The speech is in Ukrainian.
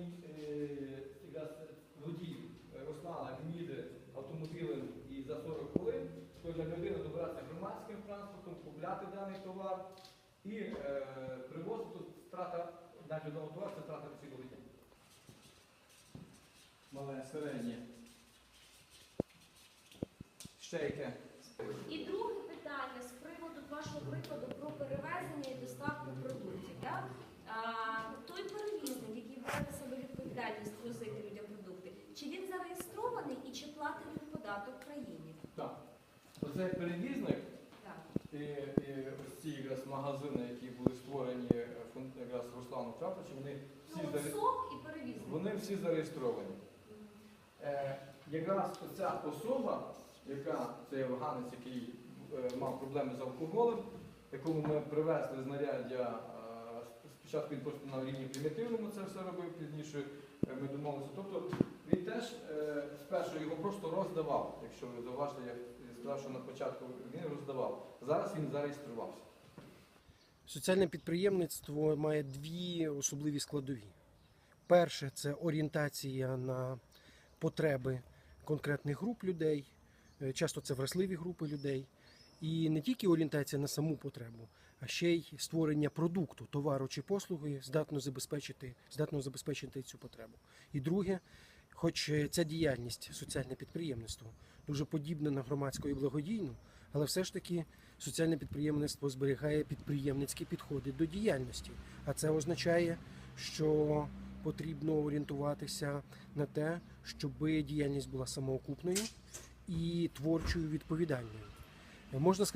пов'язані е, водій е, Руслана Гніди автомобілем і за 40 хвилин, кожна людина добиратися громадським транспортом, купляти даний товар і е, привозити страта навіть одного товару, це втрата цілого дня. Мале, середнє. Ще яке? І друге питання з приводу вашого прикладу про перевезення і доставку продуктів. Відповідальність возити людям продукти, чи він зареєстрований і чи платить він податок в країні? Так. Оцей перевізник і, і ось ці якраз магазини, які були створені е, фон- якраз Русланом Трапичем, вони всі, Ну, заре- СОК і перевізник. вони всі зареєстровані. Е, якраз ця особа, яка це афганець, який е, мав проблеми з алкоголем, якому ми привезли знаряддя, е, спочатку він просто на рівні примітивному це все робив, пізніше е, ми домовилися. Тобто він теж е, спершу його просто роздавав, якщо ви зауважите, я сказав, що на початку він роздавав. Зараз він зареєструвався. Соціальне підприємництво має дві особливі складові. Перше це орієнтація на потреби конкретних груп людей, е, часто це вразливі групи людей. І не тільки орієнтація на саму потребу, а ще й створення продукту, товару чи послуги здатно забезпечити, здатно забезпечити цю потребу. І друге, хоч е, ця діяльність, соціальне підприємництво, дуже подібна на громадську і благодійну, але все ж таки соціальне підприємництво зберігає підприємницькі підходи до діяльності. А це означає, що потрібно орієнтуватися на те, щоб діяльність була самоокупною і творчою відповідальною. Можна сказати,